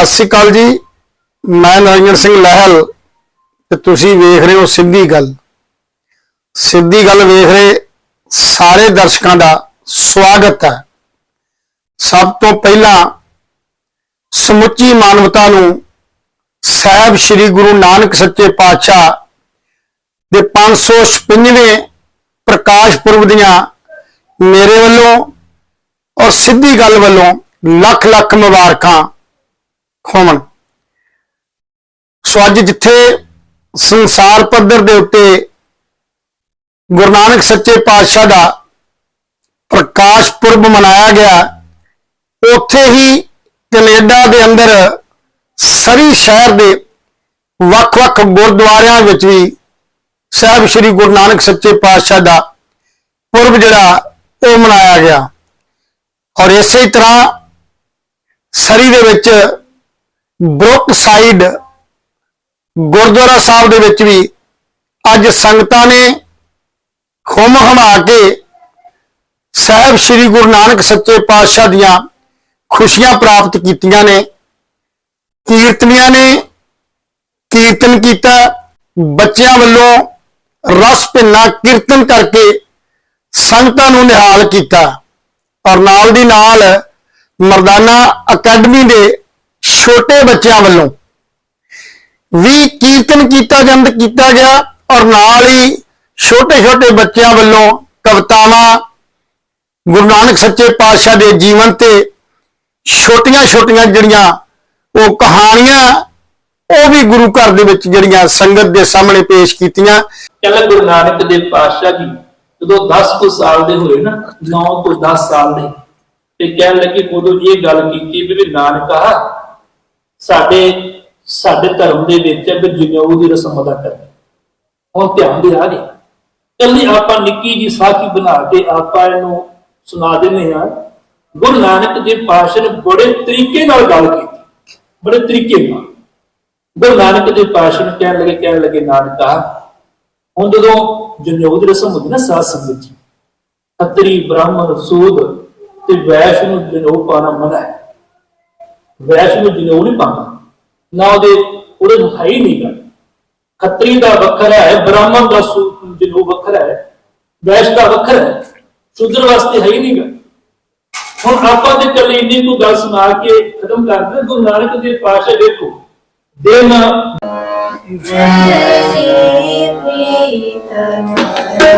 ਸਤਿ ਸ੍ਰੀ ਅਕਾਲ ਜੀ। ਮੈਂ ਨਰਿੰਦਰ ਸਿੰਘ ਲਹਿਲ ਤੇ ਤੁਸੀਂ ਵੇਖ ਰਹੇ ਹੋ ਸਿੱਧੀ ਗੱਲ। ਸਿੱਧੀ ਗੱਲ ਵੇਖ ਰਹੇ ਸਾਰੇ ਦਰਸ਼ਕਾਂ ਦਾ ਸਵਾਗਤ ਹੈ। ਸਭ ਤੋਂ ਪਹਿਲਾਂ ਸਮੁੱਚੀ ਮਾਨਵਤਾ ਨੂੰ ਸਾਹਿਬ ਸ੍ਰੀ ਗੁਰੂ ਨਾਨਕ ਸੱਚੇ ਪਾਤਸ਼ਾਹ ਦੇ 556ਵੇਂ ਪ੍ਰਕਾਸ਼ ਪੁਰਬ ਦੀਆਂ ਮੇਰੇ ਵੱਲੋਂ ਔਰ ਸਿੱਧੀ ਗੱਲ ਵੱਲੋਂ ਲੱਖ ਲੱਖ ਮੁਬਾਰਕਾਂ ਹੋਵਣ ਸੋ ਅੱਜ ਜਿੱਥੇ ਸੰਸਾਰ ਪੱਧਰ ਦੇ ਉੱਤੇ ਗੁਰੂ ਨਾਨਕ ਸੱਚੇ ਪਾਤਸ਼ਾਹ ਦਾ ਪ੍ਰਕਾਸ਼ ਪੁਰਬ ਮਨਾਇਆ ਗਿਆ, ਉੱਥੇ ਹੀ ਕੈਨੇਡਾ ਦੇ ਅੰਦਰ ਸਰੀ ਸ਼ਹਿਰ ਦੇ ਵੱਖ-ਵੱਖ ਗੁਰਦੁਆਰਿਆਂ ਵਿੱਚ ਵੀ ਸਾਹਿਬ ਸ੍ਰੀ ਗੁਰੂ ਨਾਨਕ ਸੱਚੇ ਪਾਤਸ਼ਾਹ ਦਾ ਪੁਰਬ ਜਿਹੜਾ, ਉਹ ਮਨਾਇਆ ਗਿਆ। ਔਰ ਇਸੇ ਤਰ੍ਹਾਂ ਸਰੀ ਦੇ ਵਿੱਚ ਬਰੁਕ ਸਾਈਡ ਗੁਰਦੁਆਰਾ ਸਾਹਿਬ ਦੇ ਵਿੱਚ ਵੀ ਅੱਜ ਸੰਗਤਾਂ ਨੇ ਖੁੰਮ ਹਮਾ ਕੇ ਸਾਹਿਬ ਸ੍ਰੀ ਗੁਰੂ ਨਾਨਕ ਸੱਚੇ ਪਾਤਸ਼ਾਹ ਦੀਆਂ ਖੁਸ਼ੀਆਂ ਪ੍ਰਾਪਤ ਕੀਤੀਆਂ ਨੇ, ਕੀਰਤਨੀਆਂ ਨੇ, ਕੀਰਤਨ ਕੀਤਾ, ਬੱਚਿਆਂ ਵੱਲੋਂ ਰਸ ਭਿੰਨਾ ਕੀਰਤਨ ਕਰਕੇ ਸੰਗਤਾਂ ਨੂੰ ਨਿਹਾਲ ਕੀਤਾ। ਔਰ ਨਾਲ ਦੀ ਨਾਲ ਮਰਦਾਨਾ ਅਕੈਡਮੀ ਦੇ ਛੋਟੇ ਬੱਚਿਆਂ ਵੱਲੋਂ ਵੀ ਕੀਰਤਨ ਕੀਤਾ ਜੰਦ ਕੀਤਾ ਗਿਆ ਔਰ ਨਾਲ ਹੀ ਛੋਟੇ ਛੋਟੇ ਬੱਚਿਆਂ ਵੱਲੋਂ ਕਵਿਤਾਵਾਂ ਗੁਰੂ ਨਾਨਕ ਸੱਚੇ ਪਾਤਸ਼ਾਹ ਦੇ ਜੀਵਨ ਤੇ ਛੋਟੀਆਂ ਛੋਟੀਆਂ ਜਿਹੜੀਆਂ ਉਹ ਕਹਾਣੀਆਂ ਉਹ ਵੀ ਗੁਰੂ ਘਰ ਦੇ ਵਿੱਚ ਜਿਹੜੀਆਂ ਸੰਗਤ ਦੇ ਸਾਹਮਣੇ ਪੇਸ਼ ਕੀਤੀਆਂ। ਕਹਿੰਦਾ ਗੁਰੂ ਨਾਨਕ ਦੇਵ ਪਾਤਸ਼ਾਹ ਜੀ, ਜਦੋਂ 10 ਕੁ ਸਾਲ ਦੇ ਹੋਏ ਨਾ 9 ਤੋਂ 10 ਸਾਲ ਦੇ, ਤੇ ਕਹਿਣ ਲੱਗੇ ਉਦੋਂ ਜੀ ਇਹ ਗੱਲ ਕੀਤੀ ਵੀ ਵੀ ਨਾਨਕਾ ਸਾਡੇ ਸਾਡੇ ਧਰਮ ਦੇ ਵਿੱਚ ਵੀ ਜਨੇਊ ਦੀ ਰਸਮ ਅਦਾ ਕਰਨੀ। ਹੁਣ ਧਿਆਨ ਦੇ ਆ ਗਏ ਕੱਲੀ ਆਪਾਂ ਨਿੱਕੀ ਜੀ ਸਾਖੀ ਬਣਾ ਕੇ ਆਪਾਂ ਇਹਨੂੰ ਸੁਣਾ ਦਿੰਦੇ ਹਾਂ। ਗੁਰੂ ਨਾਨਕ ਦੇ ਪਾਤਸ਼ਾਹ ਨੇ ਬੜੇ ਤਰੀਕੇ ਨਾਲ ਗੱਲ ਕੀਤੀ। ਬੜੇ ਤਰੀਕੇ ਨਾਲ। ਗੁਰੂ ਨਾਨਕ ਦੇ ਪਾਤਸ਼ਾਹ ਨੇ ਕਹਿਣ ਲੱਗੇ ਕਹਿਣ ਲੱਗੇ, ਨਾਨਕਾ, ਹੁਣ ਜਦੋਂ ਜਨੇਊ ਦੀ ਰਸਮ ਹੁੰਦੀ ਨਾ ਸਾਧ ਸੰਗਤ ਚ ਖੱਤਰੀ ਬ੍ਰਾਹਮਣ ਸੂਦ ਤੇ ਵੈਸ਼ ਨੂੰ ਜਨੇਊ ਪਾਣਾ ਮਨਾ ਹੈ। ਵੈਸ਼ ਨੂੰ ਜਨੇਊ ਨਹੀਂ ਪਾਉਂਦਾ ਨਾ ਉਹਦੇ ਉਹਦੇ ਹੈ ਹੀ ਨਹੀਂ ਗਾ ਖੱਤਰੀ ਦਾ ਵੱਖਰਾ ਹੈ, ਬ੍ਰਾਹਮਣ ਦਾ ਸੂ- ਵੱਖਰਾ ਹੈ ਵੈਸ਼ ਦਾ ਵੱਖਰਾ ਹੈ। ਸ਼ੂਦਰ ਵਾਸਤੇ ਹੈ ਹੀ ਨਹੀਂ ਗਾ ਹੁਣ ਆਪਾਂ ਤੇ ਕੱਲੀ ਇੰਨੀ ਕੁ ਗੱਲ ਸੁਣਾ ਕੇ ਖਤਮ ਕਰਦੇ ਗੁਰੂ ਨਾਨਕ ਦੇ ਪਾਸ਼ਾ ਦੇਖੋ, ਦਿਨ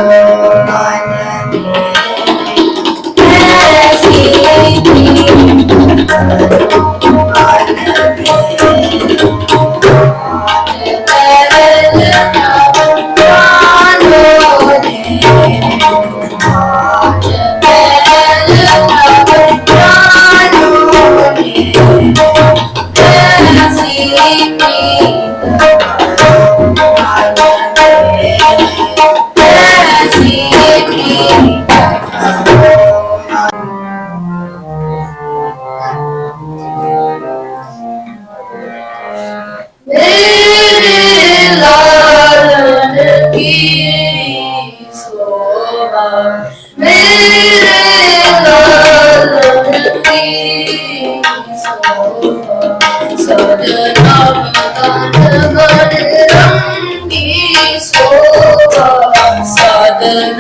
मेरे どこにいるの? is over. Southern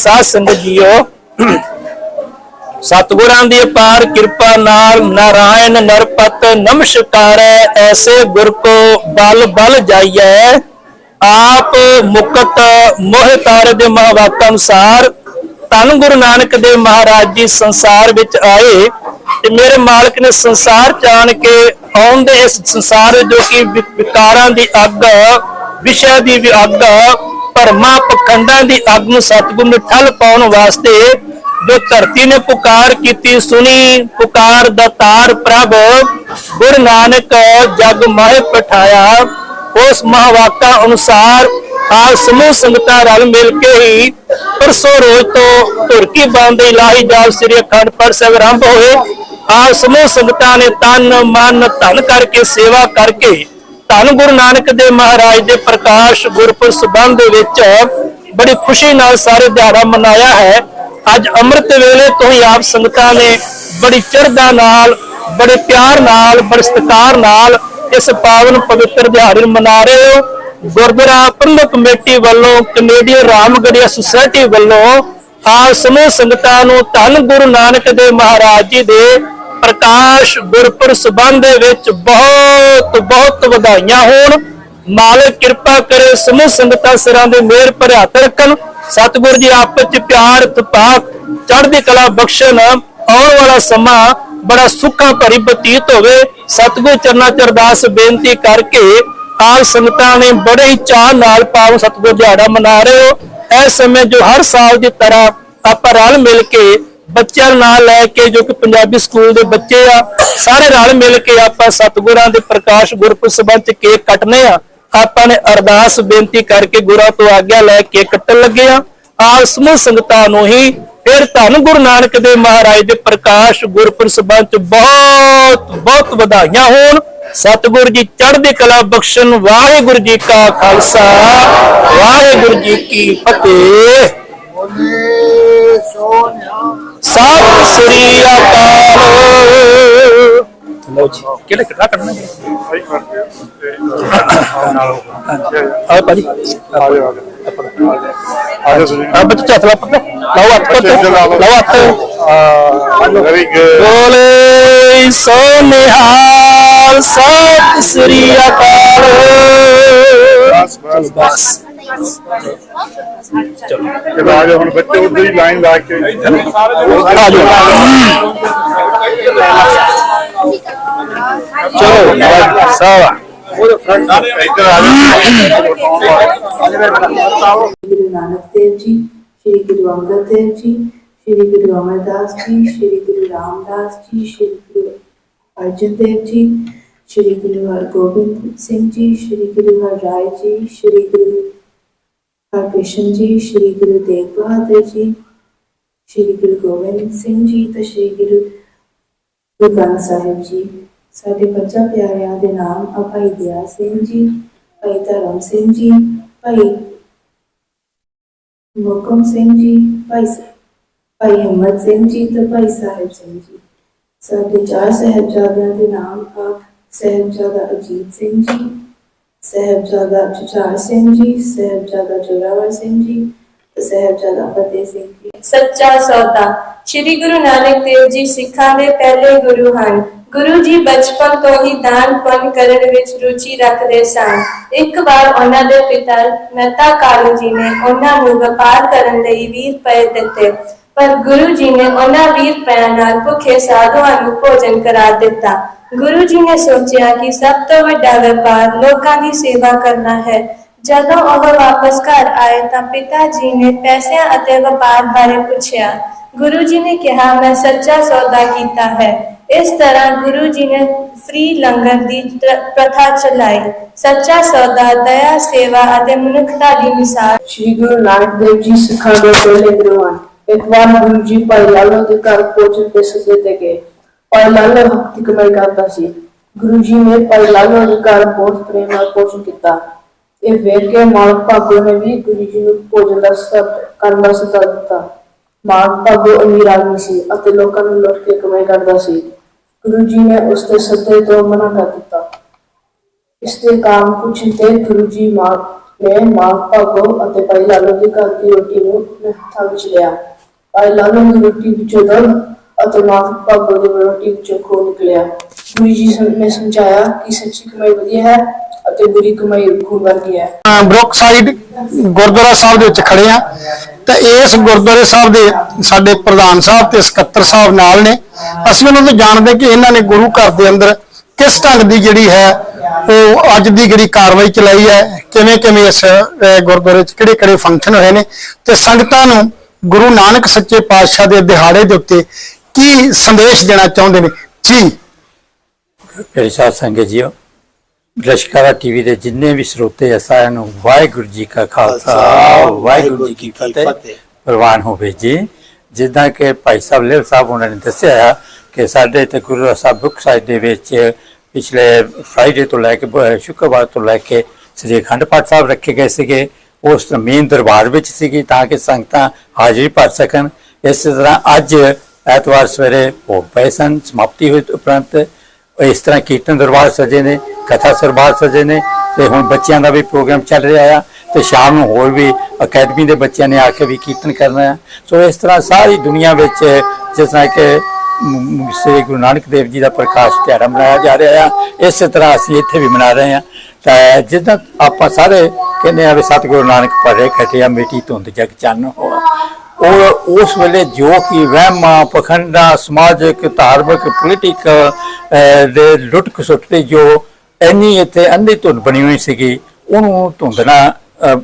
ਸਾਧ ਸੰਗਤ ਜੀਓ, ਸਤਿਗੁਰਾਂ ਦੀ ਅਪਾਰ ਕਿਰਪਾ ਨਾਲ ਨਾਰਾਇਣ ਨਰਪਤ ਨਮਸਕਾਰੈ, ਐਸੇ ਗੁਰ ਕੋ ਬਲ ਬਲ ਜਾਈਐ। ਆਪ ਮੁਕਤ ਮੋਹ ਤਾਰੇ ਦੇ ਮਹਾਵਾਕ ਅਨੁਸਾਰ ਧੰਨ ਗੁਰੂ ਨਾਨਕ ਦੇਵ ਮਹਾਰਾਜ ਜੀ ਸੰਸਾਰ ਵਿੱਚ ਆਏ ਤੇ ਮੇਰੇ ਮਾਲਕ ਨੇ ਸੰਸਾਰ ਜਾਣ ਕੇ ਆਉਣ ਦੇ ਇਸ ਸੰਸਾਰ ਜੋ ਕਿ ਵਿਕਾਰਾਂ ਦੀ ਅੱਗ ਵਿਸ਼ਾ ਦੀ ਵੀ ਅੱਗ ਭਰਮਾਂ ਪਖੰਡਾਂ ਦੀ ਅੱਗ ਨੂੰ ਸਤਿਗੁਰ ਨੇ ਠੱਲ ਪਾਉਣ ਵਾਸਤੇ ਜੋ ਧਰਤੀ ਨੇ ਪੁਕਾਰ ਕੀਤੀ ਸੁਣੀ, ਪੁਕਾਰ ਦਾਤਾਰ ਪ੍ਰਭ, ਗੁਰੂ ਨਾਨਕ ਜਗ ਮਾਹਿ ਪਠਾਇਆ। ਉਸ ਮਹਾਵਾਕਾ ਅਨੁਸਾਰ ਆ ਸਮੂਹ ਸੰਗਤਾਂ ਰਲ ਮਿਲ ਕੇ ਹੀ ਪਰਸੋਂ ਰੋਜ਼ ਤੋਂ ਧੁਰਕੀ ਬੰਦ ਇਲਾਹੀ ਜਾਪ ਸ੍ਰੀ ਅਖੰਡ ਪਾਠ ਸਾਹਿਬ ਆਰੰਭ ਹੋਏ। ਆ ਸਮੂਹ ਸੰਗਤਾਂ ਨੇ ਤਨ, ਮਨ, ਧਨ ਕਰਕੇ ਸੇਵਾ ਕਰਕੇ ਧੰਨ ਗੁਰੂ ਨਾਨਕ ਦੇਵ ਮਹਾਰਾਜ ਦੇ ਪ੍ਰਕਾਸ਼ ਗੁਰਪੁਰਬ ਸਬੰਧ ਦੇ ਵਿੱਚ ਬੜੀ ਖੁਸ਼ੀ ਨਾਲ ਸਾਰੇ ਦਿਹਾੜਾ ਮਨਾਇਆ ਹੈ। ਅੱਜ ਅੰਮ੍ਰਿਤ ਵੇਲੇ ਤੋਂ ਹੀ ਆਪ ਸੰਗਤਾਂ ਨੇ ਬੜੀ ਚੜ੍ਹਦਾ ਨਾਲ, ਬੜੇ ਪਿਆਰ ਨਾਲ, ਬੜੇ ਸਤਿਕਾਰ ਨਾਲ ਇਸ ਪਾਵਨ ਪਵਿੱਤਰ ਦਿਹਾੜੇ ਨੂੰ ਮਨਾ ਰਹੇ ਹੋ। ਗੁਰਦੁਆਰਾ ਪ੍ਰਬੰਧਕ ਕਮੇਟੀ ਵੱਲੋਂ, ਕੈਨੇਡੀਅਨ ਰਾਮਗੜੀਆ ਸੁਸਾਇਟੀ ਵੱਲੋਂ ਆ ਸਮੂਹ ਸੰਗਤਾਂ ਨੂੰ ਧੰਨ ਗੁਰੂ ਨਾਨਕ ਦੇਵ ਮਹਾਰਾਜ ਜੀ ਦੇ ਪ੍ਰਕਾਸ਼ ਗੁਰਪੁਰਬ ਸਬੰਧ ਦੇ ਵਿੱਚ ਬਹੁਤ ਬਹੁਤ ਵਧਾਈਆਂ ਹੋਣ। ਮਾਲਕ ਕਿਰਪਾ ਕਰੇ ਸਮੂਹ ਸੰਗਤਾਂ ਸਿਰਾਂ ਦੇ ਮੇਰ ਭਰਿਆ ਹੱਥ ਸਤਿਗੁਰ ਜੀ ਆਪਸ ਚ ਪਿਆਰ ਤਪਾਕ ਚੜ੍ਹਦੀ ਕਲਾ ਬਖਸ਼ਣ ਆਉਣ ਵਾਲਾ ਸਮਾਂ ਬੜਾ ਸੁੱਖਾ ਭਰੀ ਬਤੀਤ ਹੋਵੇ। ਸਤਿਗੁਰ ਚਰਨਾਂ ਚ ਅਰਦਾਸ ਬੇਨਤੀ ਕਰਕੇ ਆਪ ਸੰਗਤਾਂ ਨੇ ਬੜੇ ਹੀ ਚਾਅ ਨਾਲ ਪਾਵਨ ਸਤਿਗੁਰ ਦਿਹਾੜਾ ਮਨਾ ਰਹੇ ਹੋ। ਇਸ ਸਮੇਂ ਜੋ ਹਰ ਸਾਲ ਦੀ ਤਰ੍ਹਾਂ ਆਪਾਂ ਰਲ ਮਿਲ ਕੇ ਬੱਚਿਆਂ ਨਾਲ ਲੈ ਕੇ, ਜੋ ਕਿ ਪੰਜਾਬੀ ਸਕੂਲ ਦੇ ਬੱਚੇ ਆ, ਸਾਰੇ ਰਲ ਮਿਲ ਕੇ ਆਪਾਂ ਸਤਿਗੁਰਾਂ ਦੇ ਪ੍ਰਕਾਸ਼ ਗੁਰਪੁਰਬ ਸਬੰਧ ਕੇਕ ਕੱਟਨੇ ਆ। ਆਪਾਂ ਨੇ ਅਰਦਾਸ ਬੇਨਤੀ ਕਰਕੇ ਗੁਰਾਂ ਤੋਂ ਆਗਿਆ ਲੈ ਕੇ ਕੱਟਣ ਲੱਗੇ ਆ। ਆਪ ਸਮੂਹ ਸੰਗਤਾਂ ਨੂੰ ਹੀ ਫਿਰ ਧੰਨ ਗੁਰੂ ਨਾਨਕ ਦੇਵ ਮਹਾਰਾਜ ਦੇ ਪ੍ਰਕਾਸ਼ ਗੁਰਪੁਰਬ ਸਬੰਧ ਬਹੁਤ ਬਹੁਤ ਵਧਾਈਆਂ ਹੋਣ। ਸਤਿਗੁਰ ਜੀ ਚੜ੍ਹਦੀ ਕਲਾ ਬਖਸ਼ਣ, ਵਾਹਿਗੁਰੂ ਜੀ ਕਾ ਖਾਲਸਾ, ਵਾਹਿਗੁਰੂ ਜੀ ਕੀ ਫਤਿਹ। ਸਤਿ ਸ੍ਰੀ ਅਕਾਲ। ਲੋ ਜੀ ਕਿਹੜਾ ਕਿਹੜਾ ਕਰਨਾ ਜੀ ਆ ਭਾਜੀ। ਆ ਬੱਚਾ ਹੱਥ ਲਾ ਪੱਕਾ। ਲਾਓ ਹੱਥ ਪੱਕਾ। ਲਾਓ। ਹੱਥ। ਵੈਰੀ ਗੁੱਡ ਬੋਲੇ ਸੋ ਨਿਹਾਲ ਸਤਿ ਸ੍ਰੀ ਅਕਾਲ। ਬਸ। ਬਸ। ਚਲੋ ਆ ਜਾਓ ਹੁਣ ਬੱਚੇ ਉਧਰ ਹੀ ਲਾਈਨ ਲਾ ਕੇ ਆ ਜਾਓ ਚਲੋ ਸਾਵਾ ਇੱਧਰ ਆ ਜਾਓ ਗੁਰੂ ਨਾਨਕ ਦੇਵ ਜੀ ਸ਼੍ਰੀ ਗੁਰੂ ਅੰਗਦ ਦੇਵ ਜੀ ਸ਼੍ਰੀ ਗੁਰੂ ਅਮਰਦਾਸ ਜੀ ਸ਼੍ਰੀ ਗੁਰੂ ਰਾਮਦਾਸ ਜੀ ਸ਼੍ਰੀ ਗੁਰੂ ਅਰਜਨ ਦੇਵ ਜੀ ਸ਼੍ਰੀ ਗੁਰੂ ਹਰਗੋਬਿੰਦ ਸਿੰਘ ਜੀ ਸ਼੍ਰੀ ਗੁਰੂ ਹਰਰਾਏ ਜੀ ਸ਼੍ਰੀ ਗੁਰੂ ਹਰਕ੍ਰਿਸ਼ਨ ਜੀ, ਸ਼੍ਰੀ ਗੁਰੂ ਤੇਗ ਬਹਾਦਰ ਜੀ, ਸ਼੍ਰੀ ਗੁਰੂ ਗੋਬਿੰਦ ਸਿੰਘ ਜੀ ਤੇ ਸ਼੍ਰੀ ਗੁਰੂ ਗੁਰੂ ਗ੍ਰੰਥ ਸਾਹਿਬ ਜੀ। ਸਾਡੇ ਪੰਜਾਂ ਪਿਆਰਿਆਂ ਦੇ ਨਾਮ ਆ ਭਾਈ ਦਿਆ ਸਿੰਘ ਜੀ, ਭਾਈ ਧਰਮ ਸਿੰਘ ਜੀ, ਭਾਈ ਮੋਕਮ ਸਿੰਘ ਜੀ, ਭਾਈ ਸ- ਭਾਈ ਹਿੰਮਤ ਸਿੰਘ ਜੀ ਤੇ ਭਾਈ ਸਾਹਿਬ ਸਿੰਘ ਜੀ। ਸਾਡੇ ਚਾਰ ਸਹਿਬਜ਼ਾਦਿਆਂ ਦੇ ਨਾਮ ਆ ਸਹਿਬਜ਼ਾਦਾ ਅਜੀਤ ਸਿੰਘ ਜੀ ਸਹਿਬਜ਼ਾਦਾ ਜੁਝਾਰ ਸਿੰਘ ਜੀ, ਸਹਿਬਜ਼ਾਦਾ ਜੋਰਾਵਰ ਸਿੰਘ ਜੀ ਤੇ ਸਹਿਬਜ਼ਾਦਾ ਫਤਿਹ ਸਿੰਘ ਜੀ। ਸੱਚਾ ਸੌਦਾ, ਸ੍ਰੀ ਗੁਰੂ ਨਾਨਕ ਦੇਵ ਜੀ ਸਿੱਖਾਂ ਦੇ ਪਹਿਲੇ ਗੁਰੂ ਹਨ। ਗੁਰੂ ਜੀ ਬਚਪਨ ਤੋਂ ਹੀ ਦਾਨ ਪੁੰਨ ਕਰਨ ਵਿੱਚ ਰੁਚੀ ਰੱਖਦੇ ਸਨ। ਇੱਕ ਵਾਰ ਉਹਨਾਂ ਦੇ ਪਿਤਾ ਮਹਿਤਾ ਕਾਲੂ ਜੀ ਨੇ ਉਹਨਾਂ ਨੂੰ ਵਪਾਰ ਕਰਨ ਲਈ 20 ਰੁਪਏ ਦਿੱਤੇ। ਪਰ ਗੁਰੂ ਜੀ ਨੇ ਉਹਨਾਂ 20 ਰੁਪਇਆਂ ਨਾਲ ਭੁੱਖੇ ਸਾਧੂਆਂ ਨੂੰ ਭੋਜਨ ਕਰਾ ਦਿੱਤਾ। ਗੁਰੂ ਜੀ ਨੇ ਸੋਚਿਆ ਕਿ ਸਭ ਤੋਂ ਵੱਡਾ ਵਪਾਰ ਲੋਕਾਂ ਦੀ ਸੇਵਾ ਕਰਨਾ ਹੈ। ਜਦੋਂ ਉਹ ਵਾਪਸ ਘਰ ਆਏ ਤਾਂ ਪਿਤਾ ਜੀ ਨੇ ਪੈਸਿਆਂ ਅਤੇ ਵਪਾਰ ਬਾਰੇ ਪੁੱਛਿਆ। ਗੁਰੂ ਜੀ ਨੇ ਕਿਹਾ, ਮੈਂ ਸੱਚਾ ਸੌਦਾ ਕੀਤਾ ਹੈ। ਇਸ ਤਰ੍ਹਾਂ ਗੁਰੂ ਜੀ ਨੇ ਫ੍ਰੀ ਲੰਗਰ ਦੀ ਤ- ਪ੍ਰਥਾ ਚਲਾਈ। ਸੱਚਾ ਸੌਦਾ, ਦਇਆ ਸੇਵਾ ਅਤੇ ਮਨੁੱਖਤਾ ਦੀ ਮਿਸਾਲ ਸ਼੍ਰੀ ਗੁਰੂ ਨਾਨਕ ਦੇਵ ਜੀ ਸਿੱਖਾਂ ਦੇ ਪਹਿਲੇ ਗੁਰੂ ਹਨ ਇੱਕ ਵਾਰ ਗੁਰੂ ਜੀ ਭਾਈ ਲਾਲੋ ਦੇ ਘਰ ਭੋਜਨ ਦੇ ਸੱਦੇ ਤੇ ਗਏ। ਭਾਈ ਲਾਲੋ ਹੱਕ ਦੀ ਕਮਾਈ ਕਰਦਾ ਸੀ। ਗੁਰੂ ਜੀ ਨੇ ਭਾਈ ਲਾਲੋ ਦੇ ਘਰ ਬਹੁਤ ਪ੍ਰੇਮ ਨਾਲ ਭੋਜਨ ਕੀਤਾ। ਇਹ ਵੇਖ ਕੇ ਮਾਲਕ ਭਾਗੋ ਨੇ ਵੀ ਗੁਰੂ ਜੀ ਨੂੰ ਭੋਜਨ ਦਾ ਸਤ ਕਰਨ ਦਾ ਸੱਦਾ ਦਿੱਤਾ। ਮਾਲਕ ਭਾਗੋ ਅਮੀਰ ਆਦਮੀ ਸੀ ਅਤੇ ਲੋਕਾਂ ਨੂੰ ਲੁੱਟ ਕੇ ਕਮਾਈ ਕਰਦਾ ਸੀ। ਗੁਰੂ ਜੀ ਨੇ ਉਸ ਦੇ ਸੱਦੇ ਤੋਂ ਮਨਾ ਕਰ ਦਿੱਤਾ। ਇਸ ਦੇ ਕਾਰਨ ਪੁੱਛਣ ਤੇ ਗੁਰੂ ਜੀ ਮਾਂ ਨੇ ਮਾਂ ਭਾਗੋ ਅਤੇ ਭਾਈ ਲਾਲੋ ਦੇ ਘਰ ਦੀ ਰੋਟੀ ਨੂੰ ਹੱਥਾਂ ਵਿੱਚ ਲਿਆ। ਭਾਈ ਲਾਲੋ ਦੀ ਰੋਟੀ ਵਿੱਚੋਂ ਦੁੱਧ ਅਤੇ ਮਾਂ ਭਾਗੋ ਦੀ ਰੋਟੀ ਵਿੱਚੋਂ ਖੋ ਨਿਕਲਿਆ। ਗੁਰੂ ਜੀ ਸਮ- ਨੇ ਸਮਝਾਇਆ ਕਿ ਸੱਚੀ ਕਮਾਈ ਵਧੀਆ ਹੈ ਅਤੇ ਬੁਰੀ ਕਮਾਈ ਖੂਨ ਵਰਗੀ ਹੈ। ਬ੍ਰੁਕ ਸਾਈਡ ਗੁਰਦੁਆਰਾ ਸਾਹਿਬ ਦੇ ਵਿੱਚ ਖੜੇ ਆ। ਤਾਂ ਇਸ ਗੁਰਦੁਆਰੇ ਸਾਹਿਬ ਦੇ ਸਾਡੇ ਪ੍ਰਧਾਨ ਸਾਹਿਬ ਤੇ ਸਕੱਤਰ ਸਾਹਿਬ ਨਾਲ ਨੇ। ਅਸੀਂ ਉਹਨਾਂ ਤੋਂ ਜਾਣਦੇ ਕਿ ਇਹਨਾਂ ਨੇ ਗੁਰੂ ਘਰ ਦੇ ਅੰਦਰ ਕਿਸ ਢੰਗ ਦੀ ਜਿਹੜੀ ਹੈ ਉਹ ਅੱਜ ਦੀ ਜਿਹੜੀ ਕਾਰਵਾਈ ਚਲਾਈ ਹੈ ਕਿਵੇਂ ਕਿਵੇਂ ਇਸ ਅਹ, ਗੁਰਦੁਆਰੇ 'ਚ ਕਿਹੜੇ ਕਿਹੜੇ ਫੰਕਸ਼ਨ ਹੋਏ ਨੇ। ਤੇ ਸੰਗਤਾਂ ਨੂੰ ਗੁਰੂ ਨਾਨਕ ਸੱਚੇ ਪਾਤਸ਼ਾਹ ਦੇ ਦਿਹਾੜੇ ਦੇ ਉੱਤੇ ਕੀ ਸੰਦੇਸ਼ ਦੇਣਾ ਚਾਹੁੰਦੇ ਨੇ? ਜੀ। ਮੇਰੇ ਸਾਧ ਸੰਗਤ ਜੀਓ ਲਸ਼ਕਰਾ ਟੀਵੀ ਦੇ ਜਿੰਨੇ ਵੀ ਸਰੋਤੇ ਆ ਸਾਰਿਆਂ ਨੂੰ ਵਾਹਿਗੁਰੂ ਜੀ ਕਾ ਖਾਲਸਾ ਵਾਹਿਗੁਰੂ ਜੀ ਕੀ ਫਤਿਹ ਪ੍ਰਵਾਨ ਹੋਵੇ ਜੀ। ਜਿੱਦਾਂ ਕਿ ਭਾਈ ਸਾਹਿਬ ਲੇਲ ਸਾਹਿਬ ਉਹਨਾਂ ਨੇ ਦੱਸਿਆ ਆ ਕਿ ਸਾਡੇ ਤੇ ਗੁਰੂ ਸਾਹਿਬ ਬੁੱਕ ਸਾਹਿਬ ਦੇ ਵਿੱਚ ਪਿਛਲੇ ਫਰਾਈਡੇ ਤੋਂ ਲੈ ਕੇ ਸ਼ੁੱਕਰਵਾਰ ਤੋਂ ਲੈ ਕੇ ਸ੍ਰੀ ਅਖੰਡ ਪਾਠ ਸਾਹਿਬ ਰੱਖੇ ਗਏ ਸੀਗੇ। ਉਸ ਮੇਨ ਦਰਬਾਰ ਵਿੱਚ ਸੀਗੀ ਤਾਂ ਕਿ ਸੰਗਤਾਂ ਹਾਜ਼ਰੀ ਭਰ ਸਕਣ। ਇਸੇ ਤਰ੍ਹਾਂ ਅੱਜ ਐਤਵਾਰ ਸਵੇਰੇ ਭੋਗ ਪਏ ਸਨ, ਸਮਾਪਤੀ ਹੋਈ ਉਪਰੰਤ ਇਸ ਤਰ੍ਹਾਂ ਕੀਰਤਨ ਦਰਬਾਰ ਸਜੇ ਨੇ, ਕਥਾ ਸਰਬਾਰ ਸਜੇ ਨੇ ਤੇ ਹੁਣ ਬੱਚਿਆਂ ਦਾ ਵੀ ਪ੍ਰੋਗਰਾਮ ਚੱਲ ਰਿਹਾ ਆ ਤੇ ਸ਼ਾਮ ਨੂੰ ਹੋਰ ਵੀ ਅਕੈਡਮੀ ਦੇ ਬੱਚਿਆਂ ਨੇ ਆ ਕੇ ਵੀ ਕੀਰਤਨ ਕਰਨਾ ਹੈ ਸੋ ਇਸ ਤਰ੍ਹਾਂ ਸਾਰੀ ਦੁਨੀਆ ਵਿੱਚ ਜਿਸ ਤਰ੍ਹਾਂ ਕਿ ਸ੍ਰੀ ਗੁਰੂ ਨਾਨਕ ਦੇਵ ਜੀ ਦਾ ਪ੍ਰਕਾਸ਼ ਦਿਹਾੜਾ ਮਨਾਇਆ ਜਾ ਰਿਹਾ ਆ। ਇਸੇ ਤਰ੍ਹਾਂ ਅਸੀਂ ਇੱਥੇ ਵੀ ਮਨਾ ਰਹੇ ਹਾਂ ਜਿੱਦਾਂ ਆਪਾਂ ਸਾਰੇ ਕਹਿੰਦੇ ਆ ਵੀ ਸਤਿਗੁਰੂ ਨਾਨਕ ਪੜ੍ਹੇ ਖਟਿਆ ਮਿੱਟੀ ਧੁੰਦ ਜਗ ਚੰਨ ਹੋਆ ਉਹ ਉਸ ਵੇਲੇ ਜੋ ਕਿ ਵਹਿਮਾਂ ਪਖੰਡਾਂ ਸਮਾਜਿਕ ਧਾਰਮਿਕ ਪੋਲੀਟੀਕਲ ਦੇ ਲੁੱਟ ਖਸੁੱਟ ਤੇ ਜੋ ਇੰਨੀ ਇੱਥੇ ਅੰਧੀ ਧੁੰਦ ਬਣੀ ਹੋਈ ਸੀਗੀ ਉਹਨੂੰ ਧੁੰਦਣਾ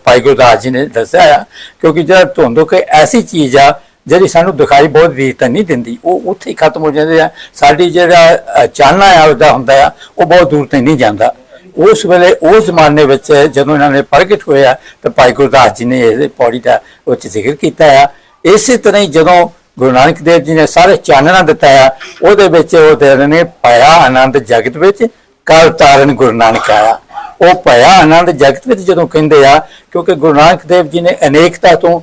ਭਾਈ ਗੁਰਦਾਸ ਜੀ ਨੇ ਦੱਸਿਆ ਆ ਕਿਉਂਕਿ ਜਿਹੜਾ ਧੁੰਦ ਕੋਈ ਐਸੀ ਚੀਜ਼ ਆ ਜਿਹੜੀ ਸਾਨੂੰ ਦਿਖਾਈ ਬਹੁਤ ਵੀ ਤਾਂ ਨਹੀਂ ਦਿੰਦੀ। ਉਹ ਉੱਥੇ ਹੀ ਖਤਮ ਹੋ ਜਾਂਦੇ ਆ। ਸਾਡੀ ਜਿਹੜਾ ਅਹ, ਚਾਨਣਾ ਆ ਉਹਦਾ ਹੁੰਦਾ ਆ ਉਹ ਬਹੁਤ ਦੂਰ ਤੱਕ ਨਹੀਂ ਜਾਂਦਾ। ਉਸ ਵੇਲੇ, ਉਸ ਜ਼ਮਾਨੇ ਵਿੱਚ ਜਦੋਂ ਇਹਨਾਂ ਨੇ ਪ੍ਰਗਟ ਹੋਇਆ, ਤਾਂ ਭਾਈ ਗੁਰਦਾਸ ਜੀ ਨੇ ਇਹ ਪੌੜੀ ਦਾ ਉਹ ਜ਼ਿਕਰ ਕੀਤਾ ਆ। ਇਸੇ ਤਰ੍ਹਾਂ ਹੀ ਜਦੋਂ ਗੁਰੂ ਨਾਨਕ ਦੇਵ ਜੀ ਨੇ ਸਾਰੇ ਚਾਨਣਾ ਦਿੱਤਾ ਆ ਉਹਦੇ ਵਿੱਚ ਉਹ ਦੇ ਨੇ ਪਾਇਆ ਆਨੰਦ ਜਗਤ ਵਿੱਚ ਕਲ ਤਾਰਨ ਗੁਰੂ ਨਾਨਕ ਆਇਆ। ਉਹ ਪਾਇਆ ਆਨੰਦ ਜਗਤ ਵਿੱਚ ਜਦੋਂ ਕਹਿੰਦੇ ਆ, ਕਿਉਂਕਿ ਗੁਰੂ ਨਾਨਕ ਦੇਵ ਜੀ ਨੇ ਅਨੇਕਤਾ ਤੋਂ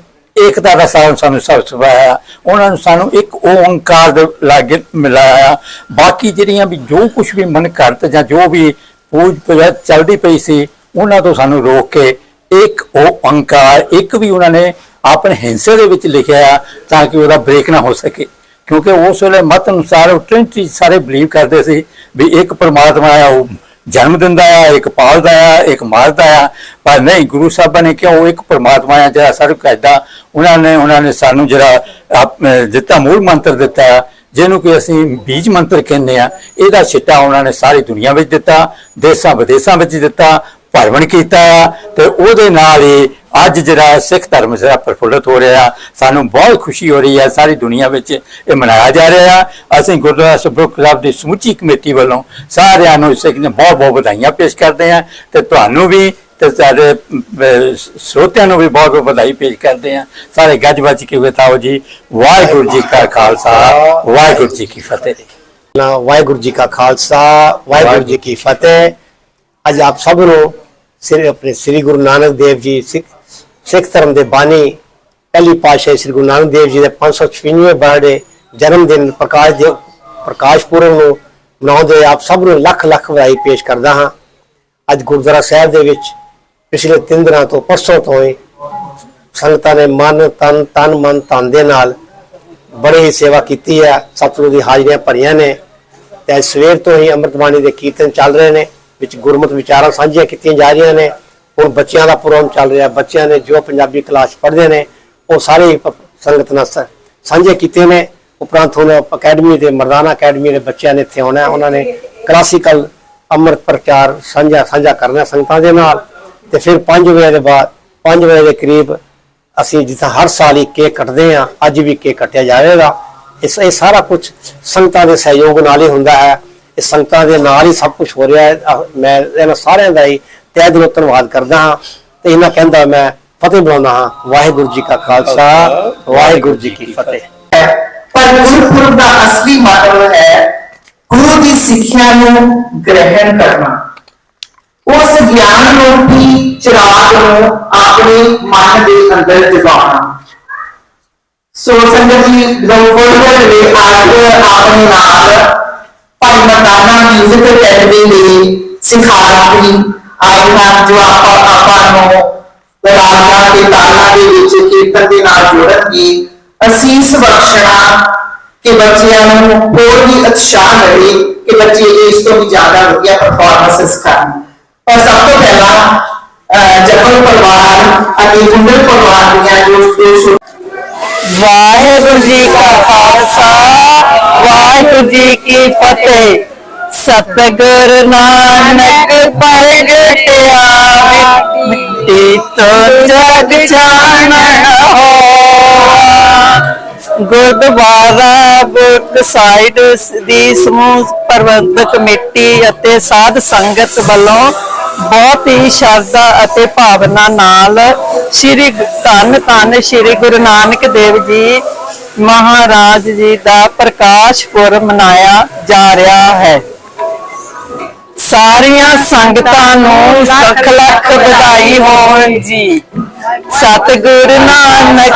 ਏਕਤਾ ਦਾ ਸਾਧਨ ਸਾਨੂੰ ਸਭ ਸਿਖਾਇਆ। ਉਹਨਾਂ ਨੂੰ ਸਾਨੂੰ ਇੱਕ ਓੰਕਾਰ ਦੇ ਲਾਗੇ ਮਿਲਾਇਆ। ਬਾਕੀ ਜਿਹੜੀਆਂ ਵੀ ਜੋ ਕੁਝ ਵੀ ਮਨ ਕਰਤ ਜਾਂ ਜੋ ਵੀ ਪੂਜ ਪੂਜਾ ਚੱਲਦੀ ਪਈ ਸੀ, ਉਹਨਾਂ ਤੋਂ ਸਾਨੂੰ ਰੋਕ ਕੇ ਇੱਕ ਉਹ ਅੰਕਾਰ ਇੱਕ ਵੀ ਉਹਨਾਂ ਨੇ ਆਪਣੇ ਹਿੰਸੇ ਦੇ ਵਿੱਚ ਲਿਖਿਆ ਆ ਤਾਂ ਕਿ ਉਹਦਾ ਬ੍ਰੇਕ ਨਾ ਹੋ ਸਕੇ। ਕਿਉਂਕਿ ਉਸ ਵੇਲੇ ਮਤ ਅਨੁਸਾਰ ਉਹ ਟ੍ਰਿਨਿਟੀ ਸਾਰੇ ਬਲੀਵ ਕਰਦੇ ਸੀ ਵੀ ਇੱਕ ਪਰਮਾਤਮਾ ਆ, ਉਹ ਜਨਮ ਦਿੰਦਾ ਆ, ਇੱਕ ਪਾਲਦਾ ਆ, ਇੱਕ ਮਾਰਦਾ ਆ। ਪਰ ਨਹੀਂ, ਗੁਰੂ ਸਾਹਿਬਾਂ ਨੇ ਕਿਹਾ ਉਹ ਇੱਕ ਪਰਮਾਤਮਾ ਆ, ਜਿਹੜਾ ਸਰਵ ਕਰਦਾ ਉਹਨਾਂ ਨੇ ਉਹਨਾਂ ਨੇ ਸਾਨੂੰ ਜਿਹੜਾ ਦਿੱਤਾ ਮੂਲ ਮੰਤਰ ਦਿੱਤਾ ਜਿਹਨੂੰ ਕਿ ਅਸੀਂ ਬੀਜ ਮੰਤਰ ਕਹਿੰਦੇ ਆ ਇਹਦਾ ਛਿੱਟਾ ਉਹਨਾਂ ਨੇ ਸਾਰੀ ਦੁਨੀਆ ਵਿੱਚ ਦਿੱਤਾ, ਦੇਸ਼ਾਂ ਵਿਦੇਸ਼ਾਂ ਵਿੱਚ ਦਿੱਤਾ, ਭਰਵਣ ਕੀਤਾ ਆ, ਤੇ ਉਹਦੇ ਨਾਲ ਹੀ ਅੱਜ ਜਿਹੜਾ ਸਿੱਖ ਧਰਮ ਜਿਹੜਾ ਪ੍ਰਫੁੱਲਤ ਹੋ ਰਿਹਾ ਸਾਨੂੰ ਬਹੁਤ ਖੁਸ਼ੀ ਹੋ ਰਹੀ ਹੈ ਸਾਰੀ ਦੁਨੀਆ ਵਿੱਚ ਇਹ ਮਨਾਇਆ ਜਾ ਰਿਹਾ ਅਸੀਂ ਗੁਰਦੁਆਰਾ ਸਬਰੁਖ ਸਾਹਿਬ ਦੀ ਸਮੁੱਚੀ ਕਮੇਟੀ ਵੱਲੋਂ ਸਾਰਿਆਂ ਨੂੰ ਸਿੱਖ ਨੇ ਬਹੁਤ ਬਹੁਤ ਵਧਾਈਆਂ ਪੇਸ਼ ਕਰਦੇ ਹਾਂ, ਤੇ ਤੁਹਾਨੂੰ ਵੀ ਤੇ ਸਾਡੇ ਸਰੋਤਿਆਂ ਨੂੰ ਵੀ ਬਹੁਤ ਬਹੁਤ ਵਧਾਈ ਪੇਸ਼ ਕਰਦੇ ਹਾਂ। ਸਾਰੇ ਗੱਜ ਵੱਜ ਕੇ ਬਤਾਓ ਜੀ, ਵਾਹਿਗੁਰੂ ਜੀ ਕਾ ਖਾਲਸਾ, ਵਾਹਿਗੁਰੂ ਜੀ ਕੀ ਫਤਿਹ। ਵਾਹਿਗੁਰੂ ਜੀ ਕਾ ਖਾਲਸਾ, ਵਾਹਿਗੁਰੂ ਜੀ ਕੀ ਫਤਿਹ। ਅੱਜ ਆਪ ਸਭ ਨੂੰ ਸ੍ਰੀ, ਆਪਣੇ ਸ੍ਰੀ ਗੁਰੂ ਨਾਨਕ ਦੇਵ ਜੀ, ਸਿੱਖ ਧਰਮ ਦੇ ਬਾਣੀ ਪਹਿਲੀ ਪਾਤਸ਼ਾਹ ਸ੍ਰੀ ਗੁਰੂ ਨਾਨਕ ਦੇਵ ਜੀ ਦੇ 596ਵੇਂ ਬਰਥਡੇ ਜਨਮ ਦਿਨ ਪ੍ਰਕਾਸ਼ ਦੇ ਪ੍ਰਕਾਸ਼ ਪੁਰਬ ਨੂੰ ਮਨਾਉਂਦੇ ਆਪ ਸਭ ਨੂੰ ਲੱਖ ਲੱਖ ਵਧਾਈ ਪੇਸ਼ ਕਰਦਾ ਹਾਂ। ਅੱਜ ਗੁਰਦੁਆਰਾ ਸਾਹਿਬ ਦੇ ਵਿੱਚ ਪਿਛਲੇ 3 ਦਿਨਾਂ ਤੋਂ ਪਰਸੋਂ ਤੋਂ ਹੀ ਸੰਗਤਾਂ ਨੇ ਮਨ, ਤਨ ਤਨ, ਮਨ, ਧਨ ਦੇ ਨਾਲ ਬੜੀ ਹੀ ਸੇਵਾ ਕੀਤੀ ਹੈ। ਸਤਿਗੁਰੂ ਦੀ ਹਾਜ਼ਰੀਆਂ ਭਰੀਆਂ ਨੇ ਤੇ ਸਵੇਰ ਤੋਂ ਹੀ ਅੰਮ੍ਰਿਤ ਬਾਣੀ ਦੇ ਕੀਰਤਨ ਚੱਲ ਰਹੇ ਨੇ, ਵਿੱਚ ਗੁਰਮਤਿ ਵਿਚਾਰਾਂ ਸਾਂਝੀਆਂ ਕੀਤੀਆਂ ਜਾ ਰਹੀਆਂ ਨੇ। ਹੁਣ ਬੱਚਿਆਂ ਦਾ ਪ੍ਰੋਗਰਾਮ ਚੱਲ ਰਿਹਾ, ਬੱਚਿਆਂ ਨੇ ਜੋ ਪੰਜਾਬੀ ਕਲਾਸ ਪੜ੍ਹਦੇ ਨੇ, ਉਹ ਸਾਰੇ ਹੀ ਸੰਗਤ ਨਾਲ ਸਾਂਝੇ ਕੀਤੇ ਨੇ। ਉਪਰੰਤ ਹੁਣ ਅਕੈਡਮੀ ਦੇ, ਮਰਦਾਨਾ ਅਕੈਡਮੀ ਦੇ ਬੱਚਿਆਂ ਨੇ ਇੱਥੇ ਆਉਣਾ ਉਹਨਾਂ ਨੇ ਕਲਾਸੀਕਲ ਅੰਮ੍ਰਿਤ ਪ੍ਰਚਾਰ ਸਾਂਝਾ ਸਾਂਝਾ ਕਰਨਾ ਸੰਗਤਾਂ ਦੇ ਨਾਲ। ਤੇ ਫਿਰ 5 ਵਜੇ ਦੇ ਬਾਅਦ 5 ਵਜੇ ਦੇ ਕਰੀਬ ਅਸੀਂ ਜਿੱਦਾਂ ਹਰ ਸਾਲ ਹੀ ਕੇਕ ਕੱਟਦੇ ਆ ਅੱਜ ਵੀ ਕੇਕ ਕੱਟਿਆ ਜਾਵੇਗਾ। ਇਸ, ਇਹ ਸਾਰਾ ਕੁਝ ਸੰਗਤਾਂ ਦੇ ਸਹਿਯੋਗ ਨਾਲ ਹੀ ਹੁੰਦਾ ਹੈ। ਇਹ ਸੰਗਤਾਂ ਦੇ ਨਾਲ ਹੀ ਸਭ ਕੁਝ ਹੋ ਰਿਹਾ ਹੈ। ਮੈਂ ਇਹਨਾਂ ਸਾਰਿਆਂ ਦਾ ਹੀ ਤਹਿ ਦਿਲੋਂ ਧੰਨਵਾਦ ਕਰਦਾ ਹਾਂ ਤੇ ਇਹਨਾਂ ਕਹਿੰਦਾ ਮੈਂ ਫਤਿਹ ਬੁਲਾਉਂਦਾ ਹਾਂ। ਵਾਹਿਗੁਰੂ ਜੀ ਕਾ ਖਾਲਸਾ, ਵਾਹਿਗੁਰੂ ਜੀ ਕੀ ਫਤਿਹ। ਪਰ ਗੁਰਪੁਰਬ ਦਾ ਅਸਲੀ ਮਤਲਬ ਹੈ ਗੁਰੂ ਦੀ ਸਿੱਖਿਆ ਨੂੰ ਗ੍ਰਹਿਣ ਕਰਨਾ। ਉਸ ਗਿਆਨ ਰੂਪੀ ਚਿਰਾਗ ਨੂੰ ਆਪਣੇ ਮਨ ਦੇ ਅੰਦਰ ਜਗਾਉਣਾ। ਸੋ ਸੰਗਤ ਜੀ ਰੋਪੋੜੇ ਦੇ ਅੱਜ ਆਪਣੇ ਨਾਲ ਭਾਈ ਮਰਦਾਨਾ ਮਿਊਜ਼ਿਕ ਅਕੈਡਮੀ ਦੇ ਸਿਖਾਰਥੀ ਆਏ ਹਨ ਜੋ ਆਪਾਂ ਆਪਾਂ ਨੂੰ ਰਾਗਾਂ ਤੇ ਤਾਲਾਂ ਦੇ ਵਿੱਚ ਕੀਰਤਨ ਦੇ ਨਾਲ ਜੋੜਨਗੇ। ਅਸੀਸ ਬਖਸ਼ਣਾ ਕਿ ਬੱਚਿਆਂ ਨੂੰ ਹੋਰ ਵੀ ਉਤਸ਼ਾਹ ਮਿਲੇ ਕਿ ਬੱਚੇ ਇਸ ਤੋਂ ਵੀ ਜ਼ਿਆਦਾ ਵਧੀਆ ਪਰਫਾਰਮੈਂਸਸ ਕਰਨ ਪਰ ਸਭ ਤੋਂ ਪਹਿਲਾਂ ਅਹ, ਪਰਿਵਾਰ ਅਤੇ ਗੁੰਡਲ ਪਰਿਵਾਰ ਦੀਆਂ ਜੋ ਜੋ ਵਾਹਿਗੁਰੂ ਜੀ ਕਾ ਖਾਲਸਾ ਵਾਹਿਗੁਰੂ ਜੀ ਕੀ ਫਤਿਹ। ਸਤਿਗੁਰ ਨਾਨਕ ਪ੍ਰਗਟਿਆ ਮਿੱਟੀ ਤੋਂ ਜਗ ਜਾਣਨ ਹੋਆ। ਗੁਰਦੁਆਰਾ ਬੁੱਕ ਸਾਈਡ ਦੀ ਸਮੂਹ ਪ੍ਰਬੰਧਕ ਕਮੇਟੀ ਅਤੇ ਸਾਧ ਸੰਗਤ ਵੱਲੋਂ ਬਹੁਤ ਹੀ ਸ਼ਰਧਾ ਅਤੇ ਭਾਵਨਾ ਨਾਲ ਸ੍ਰੀ ਧੰਨ ਧੰਨ ਸ੍ਰੀ ਗੁਰੂ ਨਾਨਕ ਦੇਵ ਜੀ ਮਹਾਰਾਜ ਜੀ ਦਾ ਪ੍ਰਕਾਸ਼ ਪੁਰਬ ਮਨਾਇਆ ਜਾ ਰਿਹਾ ਹੈ। ਸਾਰੀਆਂ ਸੰਗਤਾਂ ਨੂੰ ਲੱਖ ਲੱਖ ਵਧਾਈ ਹੋਣ ਜੀ। ਸਤਿਗੁਰੂ ਨਾਨਕ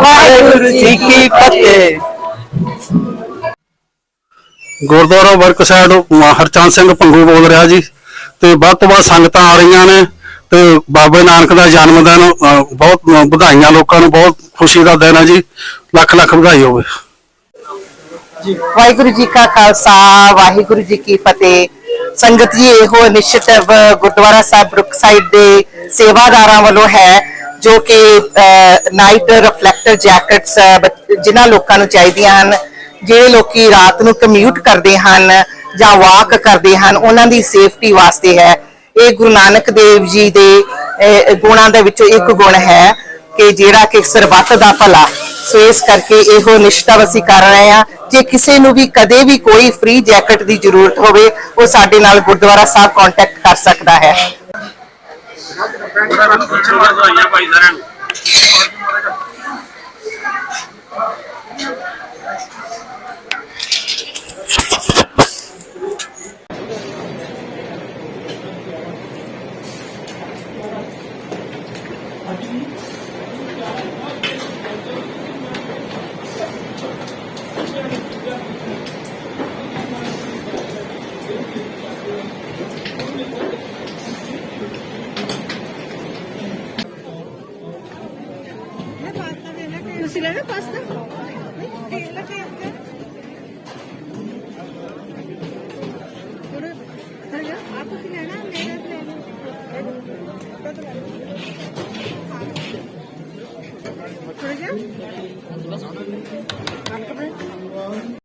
ਵਾਹਿਗੁਰੂ ਜੀ ਕੀ ਫਤਿਹ। ਗੁਰਦੁਆਰਾ ਵਰਕ ਹਰਚੰਦ ਸਿੰਘ ਭੰਗੂ ਬੋਲ ਰਿਹਾ ਜੀ। ਤੇ ਵੱਧ ਤੋਂ ਵੱਧ ਸੰਗਤਾਂ ਆ ਰਹੀਆਂ ਨੇ ਤੇ ਬਾਬੇ ਨਾਨਕ ਦਾ ਜਨਮ ਦਿਨ ਬਹੁਤ ਵਧਾਈਆਂ ਲੋਕਾਂ ਨੂੰ, ਬਹੁਤ ਖੁਸ਼ੀ ਦਾ ਦਿਨ ਹੈ ਜੀ। ਲੱਖ ਲੱਖ ਵਧਾਈ ਹੋਵੇ। ਵਾਹਿਗੁਰੂ ਜੀ ਕਾ ਖਾਲਸਾ, ਵਾਹਿਗੁਰੂ ਜੀ ਕੀ ਫਤਿਹ। ਸੰਗਤ ਜੀ, ਇਹੋ ਇਨੀਸ਼ੀਏਟਿਵ ਗੁਰਦੁਆਰਾ ਸਾਹਿਬ ਬਰੁਕ ਦੇ ਸੇਵਾਦਾਰਾਂ ਵੱਲੋਂ ਹੈ, ਜੋ ਕਿ ਨਾਈਟ ਰਿਫਲੈਕਟਰ ਜੈਕਟਸ ਜਿਨ੍ਹਾਂ ਲੋਕਾਂ ਨੂੰ ਚਾਹੀਦੀਆਂ ਹਨ, ਜਿਹੜੇ ਲੋਕੀ ਰਾਤ ਨੂੰ ਕਮਿਊਟ ਕਰਦੇ ਹਨ ਜਾਂ ਵਾਕ ਕਰਦੇ ਹਨ, ਉਹਨਾਂ ਦੀ ਸੇਫਟੀ ਵਾਸਤੇ ਹੈ। ਇਹ ਗੁਰੂ ਨਾਨਕ ਦੇਵ ਜੀ ਦੇ ਗੁਣਾਂ ਦੇ ਵਿੱਚੋਂ ਇੱਕ ਗੁਣ ਹੈ ਕਿ ਜਿਹੜਾ ਕਿ ਸਰਬੱਤ ਦਾ ਭਲਾ। ਸੋ ਇਸ ਕਰਕੇ ਇਹੋ ਨਿਸ਼ਟਾ ਅਸੀਂ ਕਰ ਰਹੇ ਹਾਂ। ਜੇ ਕਿਸੇ ਨੂੰ ਵੀ ਕਦੇ ਵੀ ਕੋਈ ਫ੍ਰੀ ਜੈਕਟ ਦੀ ਜ਼ਰੂਰਤ ਹੋਵੇ, ਉਹ ਸਾਡੇ ਨਾਲ ਗੁਰਦੁਆਰਾ ਸਾਹਿਬ ਕੰਟੈਕਟ ਕਰ ਸਕਦਾ ਹੈ। ਤੁਸੀਂ